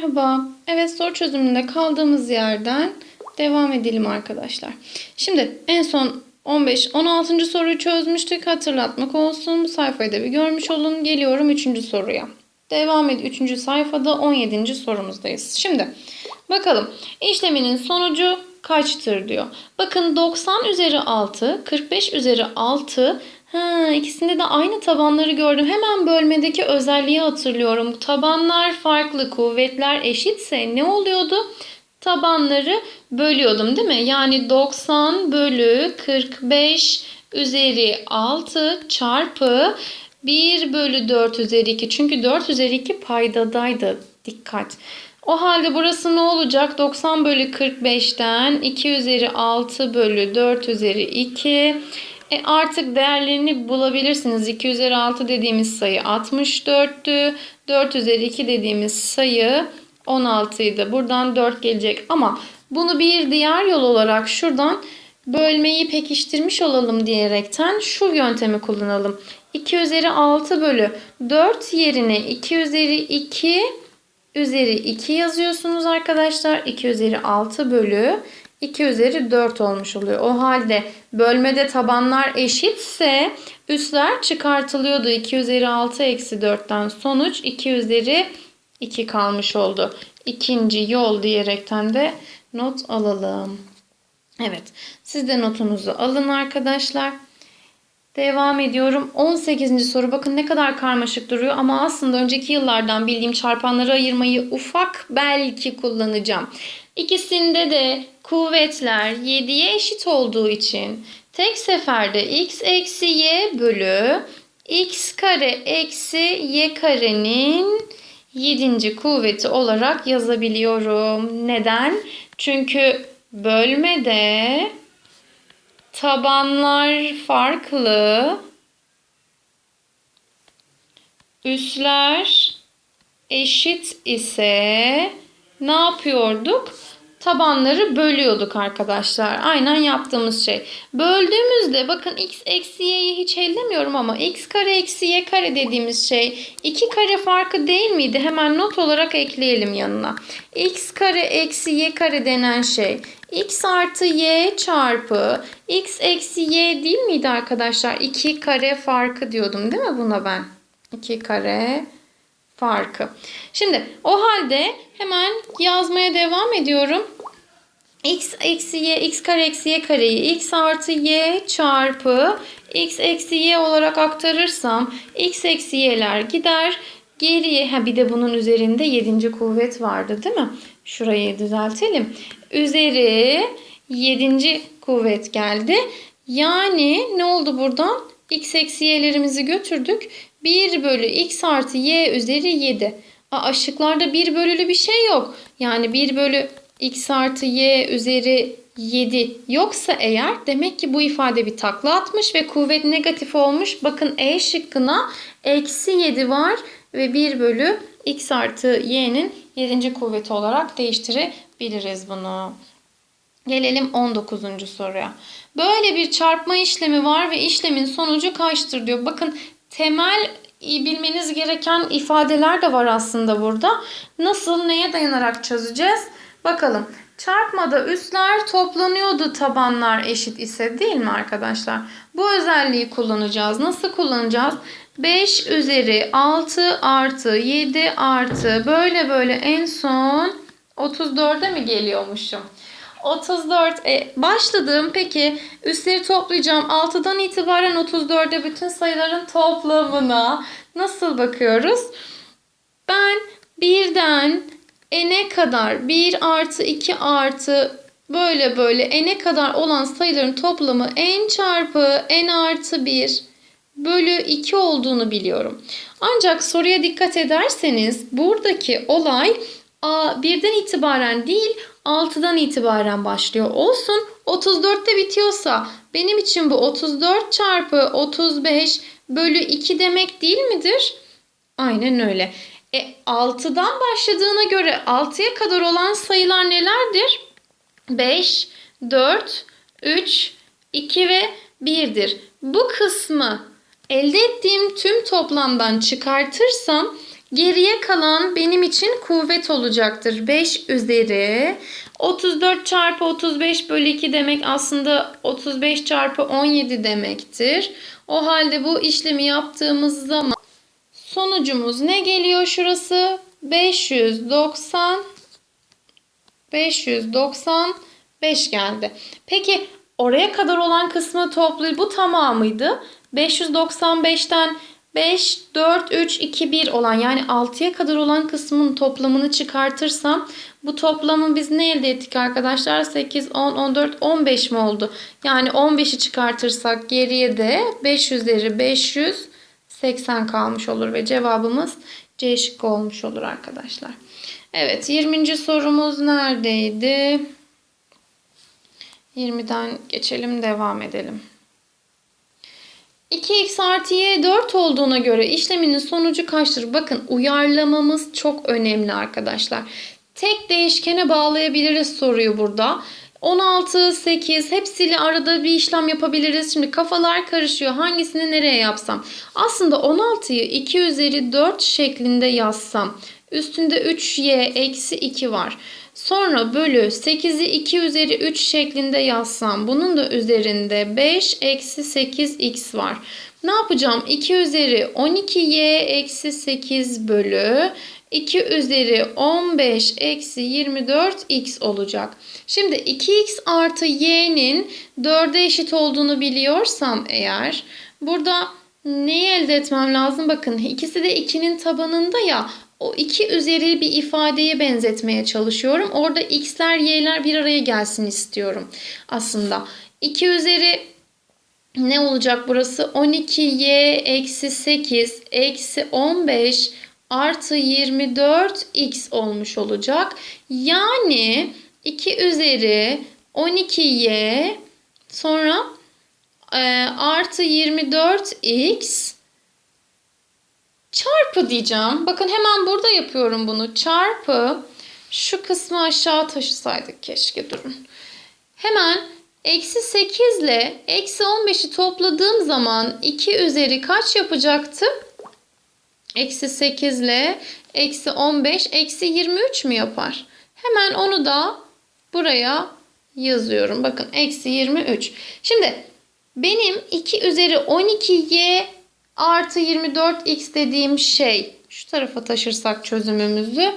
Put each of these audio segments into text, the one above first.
Merhaba. Evet soru çözümünde kaldığımız yerden devam edelim arkadaşlar. Şimdi en son 15 16. soruyu çözmüştük. Hatırlatmak olsun. Bu sayfayı da bir görmüş olun. Geliyorum 3. soruya. Devam ed 3. sayfada 17. sorumuzdayız. Şimdi bakalım işleminin sonucu kaçtır diyor. Bakın 90 üzeri 6, 45 üzeri 6 Ha, ikisinde de aynı tabanları gördüm. Hemen bölmedeki özelliği hatırlıyorum. Tabanlar farklı, kuvvetler eşitse ne oluyordu? Tabanları bölüyordum değil mi? Yani 90 bölü 45 üzeri 6 çarpı 1 bölü 4 üzeri 2. Çünkü 4 üzeri 2 paydadaydı. Dikkat. O halde burası ne olacak? 90 bölü 45'ten 2 üzeri 6 bölü 4 üzeri 2. E artık değerlerini bulabilirsiniz. 2 üzeri 6 dediğimiz sayı 64'tü. 4 üzeri 2 dediğimiz sayı 16 idi. Buradan 4 gelecek ama bunu bir diğer yol olarak şuradan bölmeyi pekiştirmiş olalım diyerekten şu yöntemi kullanalım. 2 üzeri 6 bölü 4 yerine 2 üzeri 2 üzeri 2 yazıyorsunuz arkadaşlar. 2 üzeri 6 bölü 2 üzeri 4 olmuş oluyor. O halde bölmede tabanlar eşitse üstler çıkartılıyordu. 2 üzeri 6 eksi 4'ten sonuç 2 üzeri 2 kalmış oldu. İkinci yol diyerekten de not alalım. Evet siz de notunuzu alın arkadaşlar. Devam ediyorum. 18. soru. Bakın ne kadar karmaşık duruyor ama aslında önceki yıllardan bildiğim çarpanları ayırmayı ufak belki kullanacağım. İkisinde de kuvvetler 7'ye eşit olduğu için tek seferde x eksi y bölü x kare eksi y karenin 7. kuvveti olarak yazabiliyorum. Neden? Çünkü bölmede tabanlar farklı, üsler eşit ise ne yapıyorduk? Tabanları bölüyorduk arkadaşlar. Aynen yaptığımız şey. Böldüğümüzde bakın x eksi y'yi hiç ellemiyorum ama x kare eksi y kare dediğimiz şey iki kare farkı değil miydi? Hemen not olarak ekleyelim yanına. x kare eksi y kare denen şey x artı y çarpı x eksi y değil miydi arkadaşlar? 2 kare farkı diyordum değil mi buna ben? 2 kare farkı. Şimdi o halde hemen yazmaya devam ediyorum. x eksi y, x kare eksi y kareyi x artı y çarpı x eksi y olarak aktarırsam x eksi y'ler gider. Geriye ha bir de bunun üzerinde 7. kuvvet vardı değil mi? Şurayı düzeltelim. Üzeri 7. kuvvet geldi. Yani ne oldu buradan? X eksi y'lerimizi götürdük. 1 bölü x artı y üzeri 7. Aa, aşıklarda 1 bölülü bir şey yok. Yani 1 bölü x artı y üzeri 7 yoksa eğer demek ki bu ifade bir takla atmış ve kuvvet negatif olmuş. Bakın E şıkkına eksi 7 var ve 1 bölü x artı y'nin 7. kuvveti olarak değiştirebiliriz bunu. Gelelim 19. soruya. Böyle bir çarpma işlemi var ve işlemin sonucu kaçtır diyor. Bakın temel bilmeniz gereken ifadeler de var aslında burada. Nasıl, neye dayanarak çözeceğiz? Bakalım. Çarpmada üstler toplanıyordu tabanlar eşit ise değil mi arkadaşlar? Bu özelliği kullanacağız. Nasıl kullanacağız? 5 üzeri 6 artı 7 artı böyle böyle en son 34'e mi geliyormuşum? 34 e, başladım. Peki üstleri toplayacağım. 6'dan itibaren 34'e bütün sayıların toplamına nasıl bakıyoruz? Ben birden n'e kadar 1 artı 2 artı böyle böyle n'e kadar olan sayıların toplamı n çarpı n artı 1 bölü 2 olduğunu biliyorum. Ancak soruya dikkat ederseniz buradaki olay A, birden itibaren değil 6'dan itibaren başlıyor. Olsun 34'te bitiyorsa benim için bu 34 çarpı 35 bölü 2 demek değil midir? Aynen öyle. E 6'dan başladığına göre 6'ya kadar olan sayılar nelerdir? 5, 4, 3, 2 ve 1'dir. Bu kısmı elde ettiğim tüm toplamdan çıkartırsam Geriye kalan benim için kuvvet olacaktır. 5 üzeri 34 çarpı 35 bölü 2 demek aslında 35 çarpı 17 demektir. O halde bu işlemi yaptığımız zaman sonucumuz ne geliyor şurası? 590 595 geldi. Peki oraya kadar olan kısmı toplu bu tamamıydı. 595'ten 5, 4, 3, 2, 1 olan yani 6'ya kadar olan kısmın toplamını çıkartırsam bu toplamı biz ne elde ettik arkadaşlar? 8, 10, 14, 15 mi oldu? Yani 15'i çıkartırsak geriye de 5 üzeri 580 kalmış olur ve cevabımız C şıkkı olmuş olur arkadaşlar. Evet 20. sorumuz neredeydi? 20'den geçelim devam edelim. 2x artı y 4 olduğuna göre işleminin sonucu kaçtır? Bakın uyarlamamız çok önemli arkadaşlar. Tek değişkene bağlayabiliriz soruyu burada. 16, 8 hepsiyle arada bir işlem yapabiliriz. Şimdi kafalar karışıyor. Hangisini nereye yapsam? Aslında 16'yı 2 üzeri 4 şeklinde yazsam. Üstünde 3y eksi 2 var. Sonra bölü 8'i 2 üzeri 3 şeklinde yazsam bunun da üzerinde 5 eksi 8x var. Ne yapacağım? 2 üzeri 12y eksi 8 bölü 2 üzeri 15 eksi 24x olacak. Şimdi 2x artı y'nin 4'e eşit olduğunu biliyorsam eğer burada neyi elde etmem lazım? Bakın ikisi de 2'nin tabanında ya o 2 üzeri bir ifadeye benzetmeye çalışıyorum. Orada x'ler y'ler bir araya gelsin istiyorum aslında. 2 üzeri ne olacak burası? 12y eksi 8 eksi 15 artı 24x olmuş olacak. Yani 2 üzeri 12y sonra e, artı 24x çarpı diyeceğim. Bakın hemen burada yapıyorum bunu. Çarpı şu kısmı aşağı taşısaydık keşke durun. Hemen eksi 8 ile eksi 15'i topladığım zaman 2 üzeri kaç yapacaktı? Eksi 8 ile eksi 15 eksi 23 mü yapar? Hemen onu da buraya yazıyorum. Bakın eksi 23. Şimdi benim 2 üzeri 12y artı 24x dediğim şey şu tarafa taşırsak çözümümüzü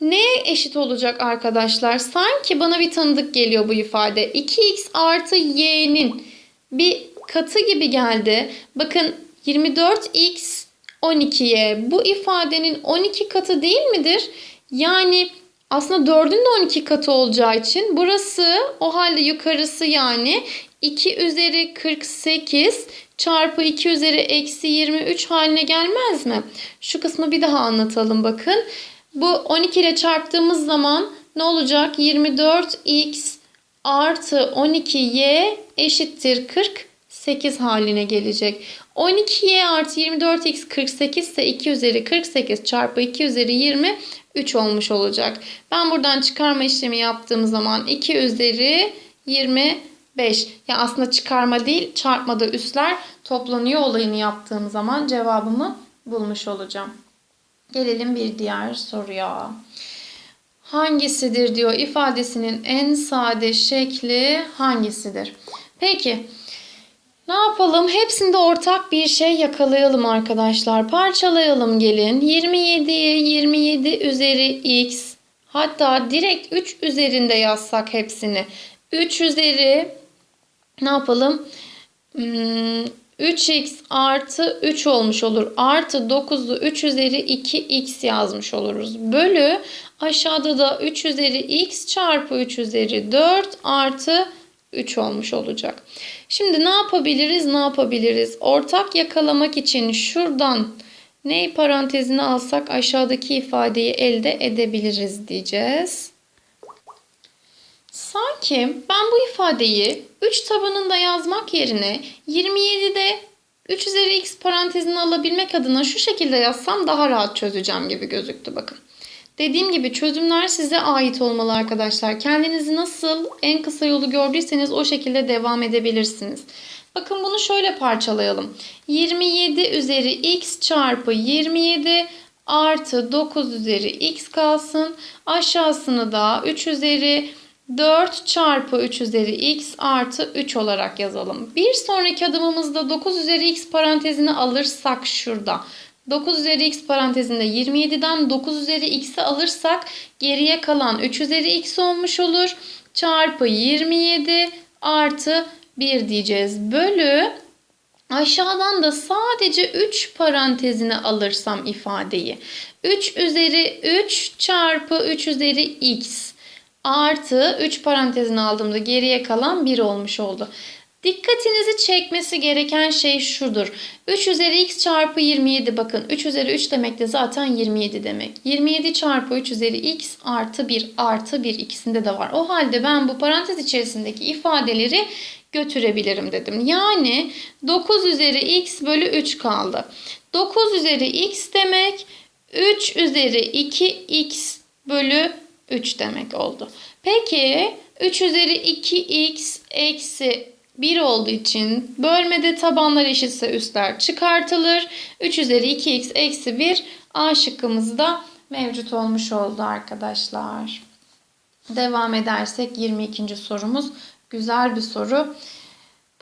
neye eşit olacak arkadaşlar? Sanki bana bir tanıdık geliyor bu ifade. 2x artı y'nin bir katı gibi geldi. Bakın 24x 12y bu ifadenin 12 katı değil midir? Yani aslında 4'ün de 12 katı olacağı için burası o halde yukarısı yani 2 üzeri 48 çarpı 2 üzeri eksi 23 haline gelmez mi? Şu kısmı bir daha anlatalım bakın. Bu 12 ile çarptığımız zaman ne olacak? 24x artı 12y eşittir 48 haline gelecek. 12y artı 24x 48 ise 2 üzeri 48 çarpı 2 üzeri 20 3 olmuş olacak. Ben buradan çıkarma işlemi yaptığım zaman 2 üzeri 20 5. Ya aslında çıkarma değil çarpmada üstler toplanıyor olayını yaptığım zaman cevabımı bulmuş olacağım. Gelelim bir diğer soruya. Hangisidir diyor ifadesinin en sade şekli hangisidir? Peki ne yapalım? Hepsinde ortak bir şey yakalayalım arkadaşlar. Parçalayalım gelin. 27'ye 27 üzeri x hatta direkt 3 üzerinde yazsak hepsini. 3 üzeri ne yapalım? Hmm, 3x artı 3 olmuş olur. Artı 9'u 3 üzeri 2x yazmış oluruz. Bölü aşağıda da 3 üzeri x çarpı 3 üzeri 4 artı 3 olmuş olacak. Şimdi ne yapabiliriz? Ne yapabiliriz? Ortak yakalamak için şuradan ney parantezine alsak aşağıdaki ifadeyi elde edebiliriz diyeceğiz. Sanki ben bu ifadeyi 3 tabanında yazmak yerine 27'de 3 üzeri x parantezini alabilmek adına şu şekilde yazsam daha rahat çözeceğim gibi gözüktü bakın. Dediğim gibi çözümler size ait olmalı arkadaşlar. Kendinizi nasıl en kısa yolu gördüyseniz o şekilde devam edebilirsiniz. Bakın bunu şöyle parçalayalım. 27 üzeri x çarpı 27 artı 9 üzeri x kalsın. Aşağısını da 3 üzeri 4 çarpı 3 üzeri x artı 3 olarak yazalım. Bir sonraki adımımızda 9 üzeri x parantezini alırsak şurada. 9 üzeri x parantezinde 27'den 9 üzeri x'i alırsak geriye kalan 3 üzeri x olmuş olur. Çarpı 27 artı 1 diyeceğiz. Bölü aşağıdan da sadece 3 parantezini alırsam ifadeyi. 3 üzeri 3 çarpı 3 üzeri x artı 3 parantezini aldığımda geriye kalan 1 olmuş oldu. Dikkatinizi çekmesi gereken şey şudur. 3 üzeri x çarpı 27 bakın 3 üzeri 3 demek de zaten 27 demek. 27 çarpı 3 üzeri x artı 1 artı 1 ikisinde de var. O halde ben bu parantez içerisindeki ifadeleri götürebilirim dedim. Yani 9 üzeri x bölü 3 kaldı. 9 üzeri x demek 3 üzeri 2x bölü 3 demek oldu. Peki 3 üzeri 2x eksi 1 olduğu için bölmede tabanlar eşitse üstler çıkartılır. 3 üzeri 2x eksi 1 A şıkkımızda mevcut olmuş oldu arkadaşlar. Devam edersek 22. sorumuz güzel bir soru.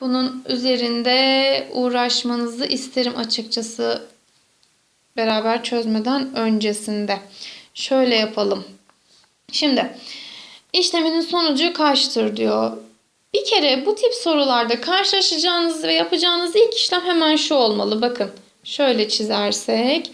Bunun üzerinde uğraşmanızı isterim açıkçası beraber çözmeden öncesinde. Şöyle yapalım. Şimdi işleminin sonucu kaçtır diyor. Bir kere bu tip sorularda karşılaşacağınız ve yapacağınız ilk işlem hemen şu olmalı. Bakın şöyle çizersek.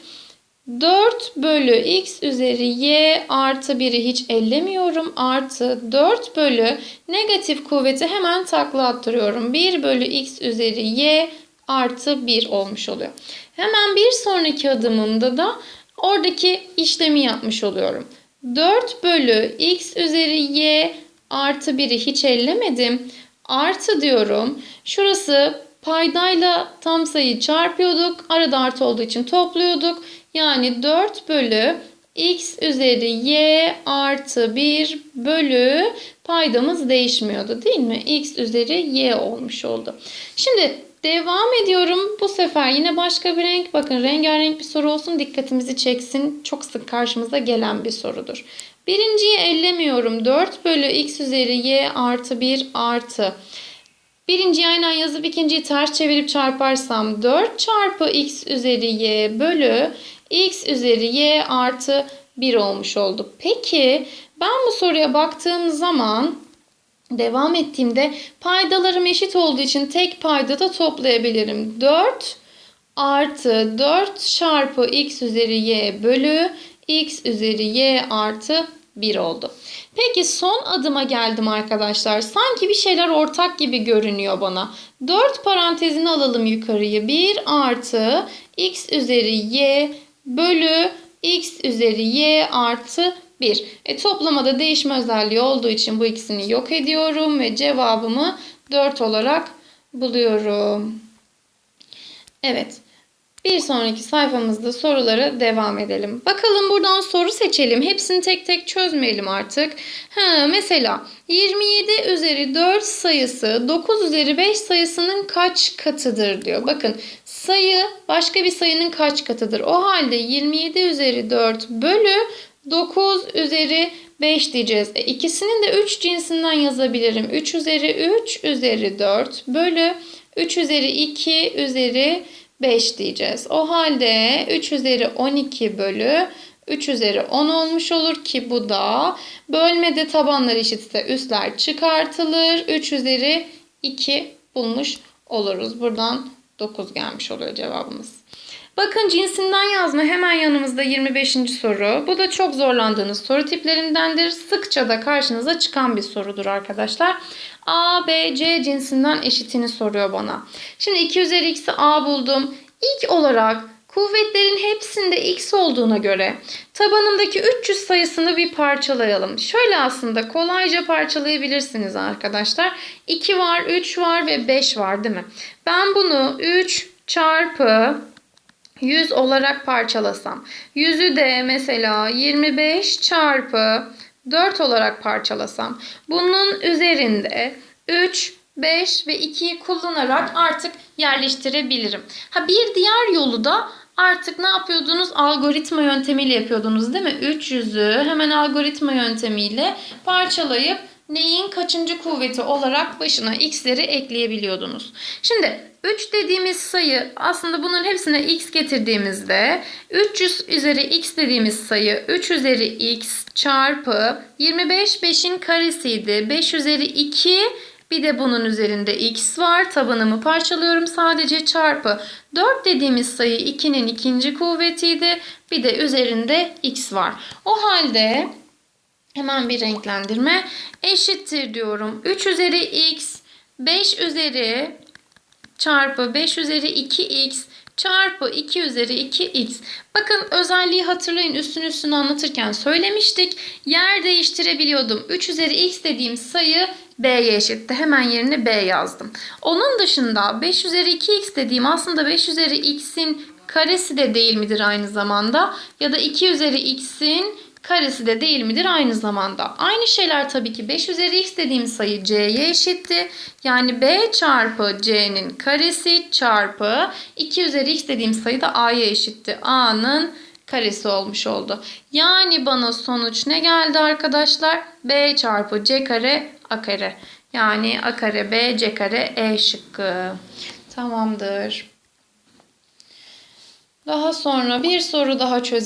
4 bölü x üzeri y artı 1'i hiç ellemiyorum. Artı 4 bölü negatif kuvveti hemen takla attırıyorum. 1 bölü x üzeri y artı 1 olmuş oluyor. Hemen bir sonraki adımımda da oradaki işlemi yapmış oluyorum. 4 bölü x üzeri y artı 1'i hiç ellemedim. Artı diyorum. Şurası paydayla tam sayı çarpıyorduk. Arada artı olduğu için topluyorduk. Yani 4 bölü x üzeri y artı 1 bölü paydamız değişmiyordu değil mi? x üzeri y olmuş oldu. Şimdi devam ediyorum. Bu sefer yine başka bir renk. Bakın rengarenk bir soru olsun dikkatimizi çeksin. Çok sık karşımıza gelen bir sorudur. Birinciyi ellemiyorum. 4 bölü x üzeri y artı 1 artı. Birinciyi aynen yazıp ikinciyi ters çevirip çarparsam 4 çarpı x üzeri y bölü x üzeri y artı 1 olmuş oldu. Peki ben bu soruya baktığım zaman devam ettiğimde paydalarım eşit olduğu için tek payda da toplayabilirim. 4 artı 4 çarpı x üzeri y bölü x üzeri y artı 1 oldu. Peki son adıma geldim arkadaşlar. Sanki bir şeyler ortak gibi görünüyor bana. 4 parantezini alalım yukarıyı. 1 artı x üzeri y bölü x üzeri y artı 1. E, toplamada değişme özelliği olduğu için bu ikisini yok ediyorum ve cevabımı 4 olarak buluyorum. Evet. Bir sonraki sayfamızda sorulara devam edelim. Bakalım buradan soru seçelim. Hepsini tek tek çözmeyelim artık. Ha, mesela 27 üzeri 4 sayısı 9 üzeri 5 sayısının kaç katıdır diyor. Bakın sayı başka bir sayının kaç katıdır. O halde 27 üzeri 4 bölü 9 üzeri 5 diyeceğiz. E, ikisinin de 3 cinsinden yazabilirim. 3 üzeri 3 üzeri 4 bölü 3 üzeri 2 üzeri 5 diyeceğiz. O halde 3 üzeri 12 bölü 3 üzeri 10 olmuş olur ki bu da bölmede tabanlar eşitse üstler çıkartılır. 3 üzeri 2 bulmuş oluruz. Buradan 9 gelmiş oluyor cevabımız. Bakın cinsinden yazma hemen yanımızda 25. soru. Bu da çok zorlandığınız soru tiplerindendir. Sıkça da karşınıza çıkan bir sorudur arkadaşlar. A, B, C cinsinden eşitini soruyor bana. Şimdi 2 üzeri x'i A buldum. İlk olarak kuvvetlerin hepsinde x olduğuna göre tabanındaki 300 sayısını bir parçalayalım. Şöyle aslında kolayca parçalayabilirsiniz arkadaşlar. 2 var, 3 var ve 5 var değil mi? Ben bunu 3 çarpı 100 olarak parçalasam. 100'ü de mesela 25 çarpı 4 olarak parçalasam. Bunun üzerinde 3, 5 ve 2'yi kullanarak artık yerleştirebilirim. Ha bir diğer yolu da Artık ne yapıyordunuz? Algoritma yöntemiyle yapıyordunuz değil mi? 300'ü hemen algoritma yöntemiyle parçalayıp neyin kaçıncı kuvveti olarak başına x'leri ekleyebiliyordunuz. Şimdi 3 dediğimiz sayı aslında bunların hepsine x getirdiğimizde 300 üzeri x dediğimiz sayı 3 üzeri x çarpı 25 5'in karesiydi. 5 üzeri 2 bir de bunun üzerinde x var. Tabanımı parçalıyorum sadece çarpı. 4 dediğimiz sayı 2'nin ikinci kuvvetiydi. Bir de üzerinde x var. O halde hemen bir renklendirme eşittir diyorum. 3 üzeri x 5 üzeri çarpı 5 üzeri 2x çarpı 2 üzeri 2x. Bakın özelliği hatırlayın üstünü üstünü anlatırken söylemiştik. Yer değiştirebiliyordum. 3 üzeri x dediğim sayı b'ye eşitti. Hemen yerine b yazdım. Onun dışında 5 üzeri 2x dediğim aslında 5 üzeri x'in karesi de değil midir aynı zamanda? Ya da 2 üzeri x'in karesi de değil midir aynı zamanda? Aynı şeyler tabii ki 5 üzeri x dediğim sayı c'ye eşitti. Yani b çarpı c'nin karesi çarpı 2 üzeri x dediğim sayı da a'ya eşitti. a'nın karesi olmuş oldu. Yani bana sonuç ne geldi arkadaşlar? b çarpı c kare a kare. Yani a kare b c kare e şıkkı. Tamamdır. Daha sonra bir soru daha çözelim.